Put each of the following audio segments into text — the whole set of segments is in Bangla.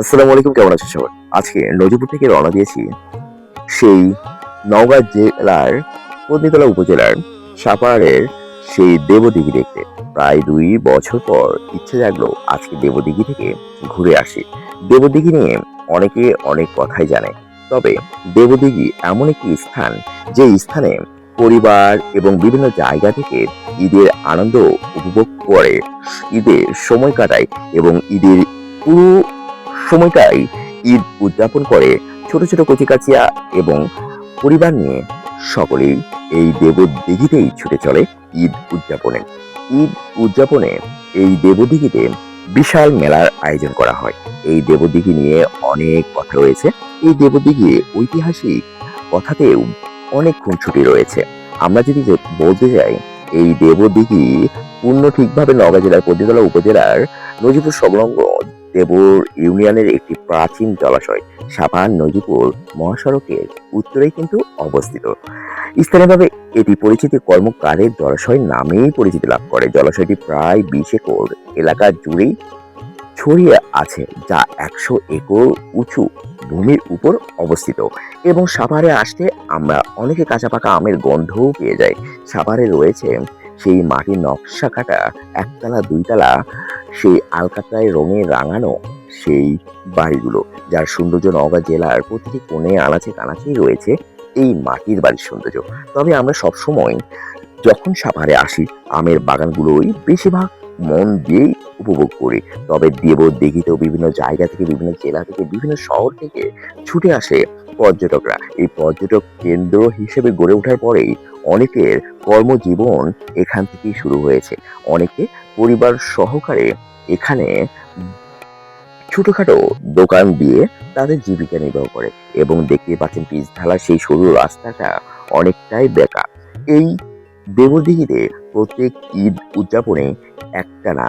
আসসালামু আলাইকুম, কেমন আছেন সবাই? আজকে নজিপুর থেকে রওনা দিয়েছি সেই নওগাঁ জেলার পত্নীতলা উপজেলার সাপাড়ের সেই দেবদিঘি দেখতে। প্রায় দুই বছর পর ইচ্ছে জাগলো আজকে দেবদিঘি থেকে ঘুরে আসি। দেবদিঘি নিয়ে অনেকে অনেক কথাই জানে, তবে দেবদিঘি এমন একটি স্থান যে স্থানে পরিবার এবং বিভিন্ন জায়গা থেকে ঈদের আনন্দ উপভোগ করে, ঈদের সময় কাটায় এবং ঈদের পুরো সময়টাই ঈদ উদযাপন করে ছোট ছোট কচিকাচিয়া এবং পরিবার নিয়ে সকলেই এই দেবদিঘিতেই ছুটে চলে ঈদ উদযাপনে। ঈদ উদযাপনে এই দেবদিঘিতে বিশাল মেলার আয়োজন করা হয়। এই দেবদিঘি নিয়ে অনেক কথা রয়েছে। এই দেবদিঘি ঐতিহাসিক কথাতেও অনেক খুনছুটি রয়েছে। আমরা যদি বলতে যাই এই দেবদিঘি পূর্ণ ঠিকভাবে নওগাঁ জেলার পদ্মতলা উপজেলার নজিপুর সংলগ্ন দেবর ইউনিয়নের একটি প্রাচীন জলাশয় সাপান নদীপুর মহাসড়কের উত্তরেই কিন্তু অবস্থিত। স্থানীয়ভাবে এটি পরিচিতি কর্মকারের জলাশয় নামেই পরিচিতি লাভ করে। জলাশয়টি প্রায় বিশ একর এলাকা জুড়েই ছড়িয়ে আছে, যা একশো একর উঁচু ভূমির উপর অবস্থিত। এবং সাভারে আসতে আমরা অনেকে কাঁচা পাকা আমের গন্ধও পেয়ে যাই। সাভারে রয়েছে সেই মাটির নকশা কাটা একতলা, দুইতলা, সেই আলকাতরায় রঙে রাঙানো সেই বাড়িগুলো, যার সৌন্দর্য নওগাঁ জেলার প্রতিটি কোণে আনাচে কানাচেই রয়েছে এই মাটির বাড়ির সৌন্দর্য। তবে আমরা সবসময় যখন সাভারে আসি, আমের বাগানগুলোই বেশিরভাগ মন দিয়েই উপভোগ করি। তবে দেব দিঘিতেও বিভিন্ন জায়গা থেকে, বিভিন্ন জেলা থেকে, বিভিন্ন শহর থেকে ছুটে আসে পর্যটকরা। এই পর্যটক কেন্দ্র হিসেবে গড়ে ওঠার পরেই অনেকের কর্মজীবন এখান থেকেই শুরু হয়েছে। অনেকে পরিবার সহকারে এখানে ছোটখাটো দোকান দিয়ে তাদের জীবিকা নির্বাহ করে এবং দেখতে পাচ্ছেন পিচ ঢালা সেই সরু রাস্তাটা অনেকটাই বেকা এই দেবদিঘিতে প্রত্যেক ঈদ উদযাপনে একটা না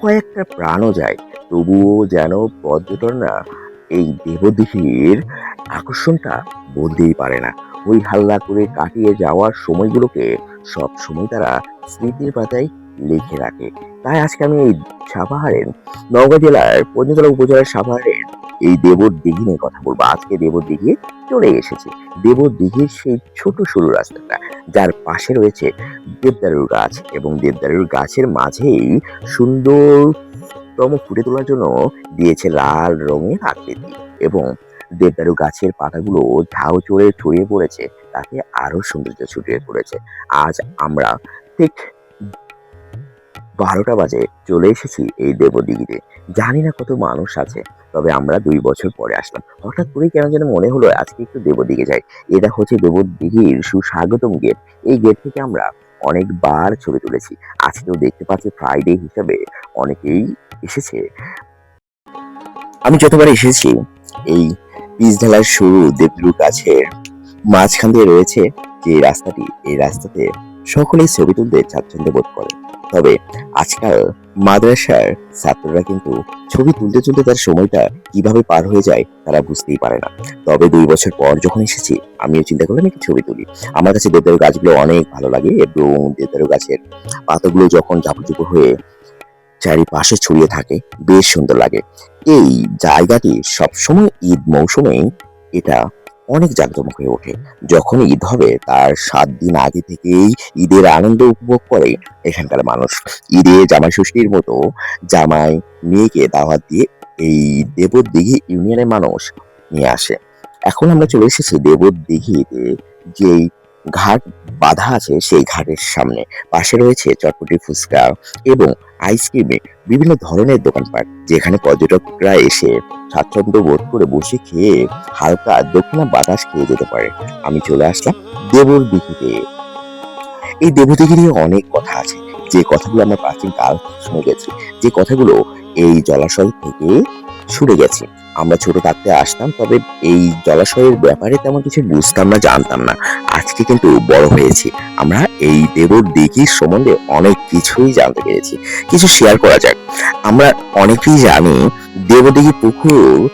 কয়েকটা প্রাণও যায়। তবুও যেন পর্যটনরা এই দেবদিঘির আকর্ষণটা বলতেই পারে না। ওই হাল্লা করে কাটিয়ে যাওয়ার সময়গুলোকে সব সময় তারা স্মৃতির পাতায় লিখে রাখে। তাই আজকে আমি এই সাপাহারের নওগাঁ জেলার পঞ্চতলা উপজেলার সাভারের এই দেবর দিঘি নিয়ে কথা বলব। আজকে দেবর দিঘি চলে এসেছে। দেবর দিঘির সেই ছোট সরু রাস্তাটা, যার পাশে রয়েছে দেবদারুর গাছ এবং দেবদারুর গাছের মাঝেই সুন্দরতম ফুটে তোলার জন্য দিয়েছে লাল রঙের আকৃতি এবং দেবদারু গাছের পাতাগুলো ঝাউ চড়ে ছড়িয়ে পড়েছে, তাকে আরও সৌন্দর্য ছড়িয়ে পড়েছে। আজ আমরা ঠিক বারোটা বাজে চলে এসেছি এই দেবদিঘিতে জানি না কত মানুষ আছে, তবে আমরা দুই বছর পরে আসলাম। হঠাৎ করেই কেন যেন মনে হলো আজকে একটু দেবদিঘে যাই। এটা হচ্ছে দেবদিঘির সুস্বাগতম গেট। এই গেট থেকে আমরা অনেকবার ছবি তুলেছি। আজকেও দেখতে পাচ্ছি ফ্রাইডে হিসাবে অনেকেই এসেছে। আমি যতবার এসেছি, এই পিচ ঢালার শুরু দেবদুর গাছের মাঝখান দিয়ে রয়েছে যে রাস্তাটি, এই রাস্তাতে সকলেই ছবি তুলতে স্বাচ্ছন্দ্য বোধ করে। তবে আজকাল মাদ্রাসার ছাত্ররা কিন্তু ছবি তুলতে তুলতে তার সময়টা কীভাবে পার হয়ে যায় তারা বুঝতেই পারে না। তবে দুই বছর পর যখন এসেছি, আমিও চিন্তা করলাম একটু ছবি তুলি। আমার কাছে দেবদারু গাছগুলো অনেক ভালো লাগে এবং দেবদারু গাছের পাতাগুলো যখন ঝাপঝুপো হয়ে চারিপাশে ছড়িয়ে থাকে, বেশ সুন্দর লাগে। এই জায়গাটি সবসময় ঈদ মৌসুমেই এটা অনেক জাঁকজমক হয়ে ওঠে। যখন ঈদ হবে, তার সাত দিন আগে থেকেই ঈদের আনন্দ উপভোগ করে এখানকার মানুষ। ঈদে জামাই ষষ্ঠীর মতো জামাই মেয়েকে দাওয়াত দিয়ে এই দেবদিঘি ইউনিয়নের মানুষ নিয়ে আসে। এখন আমরা চলে এসেছি দেবদিঘিতে যেই ঘাট বাঁধা আছে, সেই ঘাটের সামনে। পাশে রয়েছে চটপটি ফুচকা এবং আইসক্রিমে বিভিন্ন ধরনের দোকানপাট, যেখানে পর্যটকরা এসে স্বাচ্ছন্দ্য বোধ করে বসে খেয়ে হালকা দক্ষিণা বাতাস খেয়ে যেতে পারে। আমি চলে আসলাম দেবর দিঘিতে। এই দেবদিঘি নিয়ে অনেক কথা আছে। যে কথাগুলো আমরা প্রাচীন কাল শুনে গেছি, যে কথাগুলো এই জলাশয় থেকে ছুটে গেছি। আমরা ছোট থাকতে আসতাম, তবে এই জলাশয়ের ব্যাপারে তেমন কিছু বুঝতাম না, জানতাম না। আজকে কিন্তু বড় হয়েছি। আমরা এই দেবর দিঘির সম্বন্ধে অনেক কিছুই জানতে পেরেছি। কিছু শেয়ার করা যাক। আমরা অনেকেই জানি দেবদিঘি পুকুর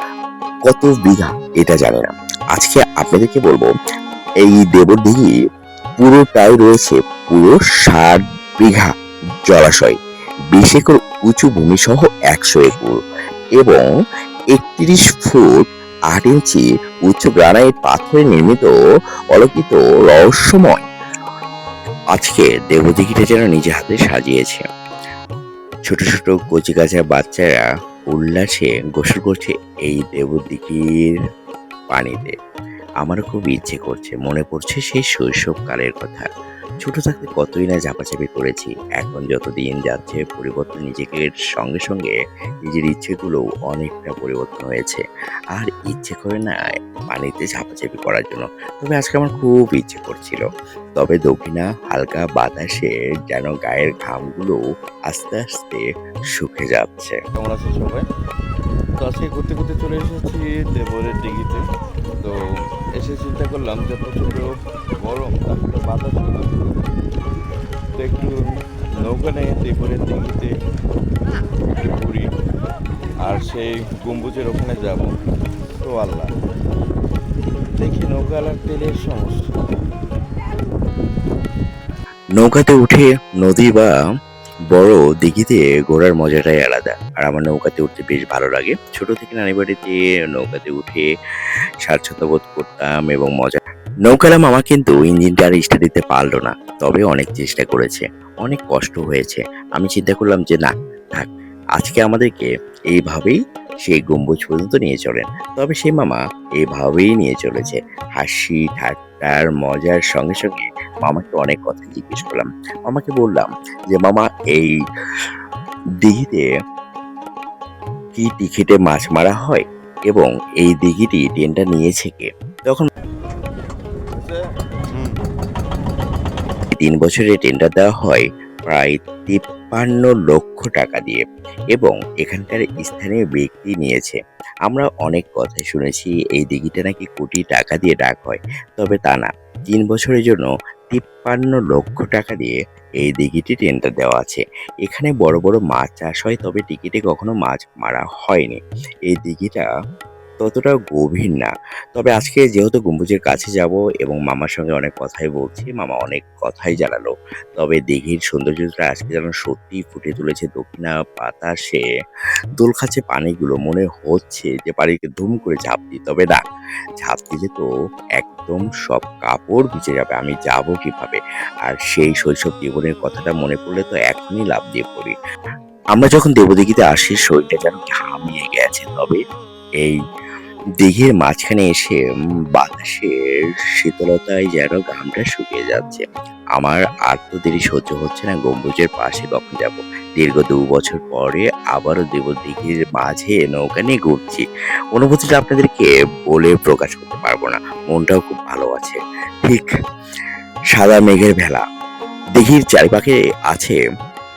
কত বিঘা, এটা জানি না। আজকে আপনাদেরকে বলব, এই দেবদিঘি পুরোটাই রয়েছে পুরো ষাট বিঘা জলাশয়। বিশ একর উঁচু ভূমি সহ একশো একর। এবং একত্রিশ ফুট আট ইঞ্চি উচ্চ গ্রানাইট পাথরে নির্মিত অলৌকিত রহস্যময়। আজকে দেবদিঘিটা যেন নিজে হাতে সাজিয়েছে। ছোট ছোট কচি কাঁচা বাচ্চারা উল্লাসে গোসল করছে এই দেবদিঘির পানিতে। আমারও খুব ইচ্ছে করছে, মনে পড়ছে সেই শৈশবকালের কথা। ছোট থাকতে কতই না ঝাপাঝাপি করেছি। এখন যত দিন যাচ্ছে, পরিবর্তন নিজেকে সঙ্গে সঙ্গে নিজের ইচ্ছেগুলো অনেকটা পরিবর্তন হয়েছে। আর ইচ্ছে করে না পানিতে ঝাপাঝাপি করার জন্য। তবে আজকে আমার খুব ইচ্ছে করছিল। তবে দক্ষিণা হালকা বাতাসে যেন গায়ের ঘামগুলো আস্তে আস্তে শুকে যাচ্ছে। কেমন আছেন সবাই? তো আজকে ঘুরতে ঘুরতে চলে এসেছি দেবরের দিঘিতে তো এসে চিন্তা করলাম যে প্রচণ্ড গরম তারপরে বাতাস। তো একটু নৌকা নিয়ে দেবরের দিঘিতে ঘুরি আর সেই গম্বুজের ওখানে যাব তো আল্লাহ, দেখি নৌকালার তেলের সমস্যা নৌকাতে উঠে নদী বা বড় দিঘিতে ঘোরার মজাটাই আলাদা। আর আমার নৌকাতে উঠতে বেশ ভালো লাগে। ছোট থেকে নানি বাড়িতে নৌকাতে উঠে স্বাচ্ছন্দ্য বোধ করতাম এবং মজা নৌকালা মামা কিন্তু ইঞ্জিনটা আর স্টার্ট দিতে পারল না, তবে অনেক চেষ্টা করেছে, অনেক কষ্ট হয়েছে। আমি চিন্তা করলাম যে, না, থাক, আজকে আমাদেরকে এইভাবেই সেই গম্বুজ পর্যন্ত নিয়ে চলেন। তবে সেই মামা এইভাবেই নিয়ে চলেছে। হাসি, ঠাট্টার মজার সঙ্গে সঙ্গে মামাকে অনেক কথা জিজ্ঞেস করলাম। মামাকে বললাম যে, মামা, এই দিঘিতে কি টিকিটে মাছ মারা হয় এবং এই দিঘিটি ট্রেনটা নিয়েছে কে? তখন তিন বছরে টেন্ডার দেওয়া হয় প্রায় তিপ্পান্ন লক্ষ টাকা দিয়ে এবং এখানকার স্থানীয় ব্যক্তি নিয়েছে। আমরা অনেক কথা শুনেছি, এই দিঘিটা নাকি কোটি টাকা দিয়ে ডাক হয়, তবে তা না। তিন বছরের জন্য তিপ্পান্ন লক্ষ টাকা দিয়ে এই দিঘিটি টেন্ডার দেওয়া আছে। এখানে বড় বড় মাছ চাষ হয়, তবে টিকিটে কখনো মাছ মারা হয়নি। এই দিঘিটা ততটা গভীর না। তবে আজকে যেহেতু গম্বুজের কাছে যাব এবং মামার সঙ্গে অনেক কথাই বলছি, মামা অনেক কথাই জানালো। তবে দিঘির সৌন্দর্যটা আজকে যেন সত্যি ফুটে তুলেছে দক্ষিণা বাতাসে। দোল খাচ্ছে পানিগুলো, মনে হচ্ছে যে পানিকে ধুম করে ঝাঁপ দিই তবে না ঝাঁপ দিলে তো একদম সব কাপড় ভিজে যাবে, আমি যাব কীভাবে? আর সেই শৈশব জীবনের কথাটা মনে পড়লে তো এখনই লাভ দিয়ে পড়ি। আমরা যখন দেবদিঘিতে আসি, শরীরটা যেন ঘামিয়ে গেছে। তবে এই দিঘির মাঝখানে এসে বাতাসের শীতলতায় যেন ঘামটা শুকিয়ে যাচ্ছে। আমার আর তো দেরি সহ্য হচ্ছে না, গম্বুজের পাশে কখন যাব? দীর্ঘ দু বছর পরে আবারও দেব দিঘির মাঝে নৌকা নিয়ে ঘুরছি। অনুভূতিটা আপনাদেরকে বলে প্রকাশ করতে পারব না। মনটাও খুব ভালো আছে। ঠিক সাদা মেঘের ভেলা। দিঘির চারিপাশে আছে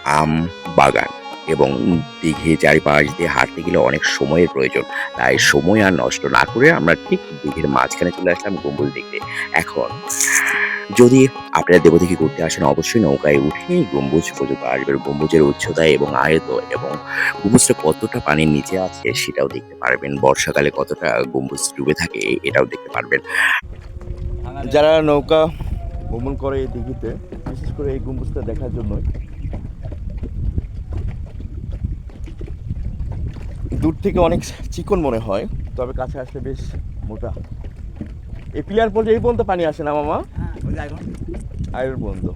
আম বাগান। এবং দিঘির চারিপাশ দিয়ে হাঁটতে গেলে অনেক সময়ের প্রয়োজন। তাই সময় আর নষ্ট না করে আমরা ঠিক দিঘির মাঝখানে চলে আসলাম গম্বুজ দেখতে এখন, যদি আপনারা দেবদিঘি ঘুরতে আসেন, অবশ্যই নৌকায় উঠে গম্বুজ পর্যন্ত আসবেন গম্বুজের উচ্চতা এবং আয়ত এবং গম্বুজটা কতটা পানির নিচে আছে সেটাও দেখতে পারবেন। বর্ষাকালে কতটা গম্বুজ ডুবে থাকে এটাও দেখতে পারবেন। যারা নৌকা ভ্রমণ করে এই দিঘিতে, বিশেষ করে এই গম্বুজটা দেখার জন্য দূর থেকে অনেক চিকন মনে হয় তবে কাছে আসলে বেশ মোটা। এই পিলার পর্যন্ত এই পর্যন্ত পানি আসে না মামা? আয়ের পর্যন্ত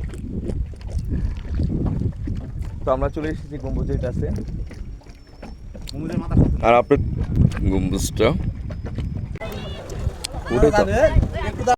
তো আমরা চলে এসেছি গম্বুজের কাছে আর আপনার গম্বুজটা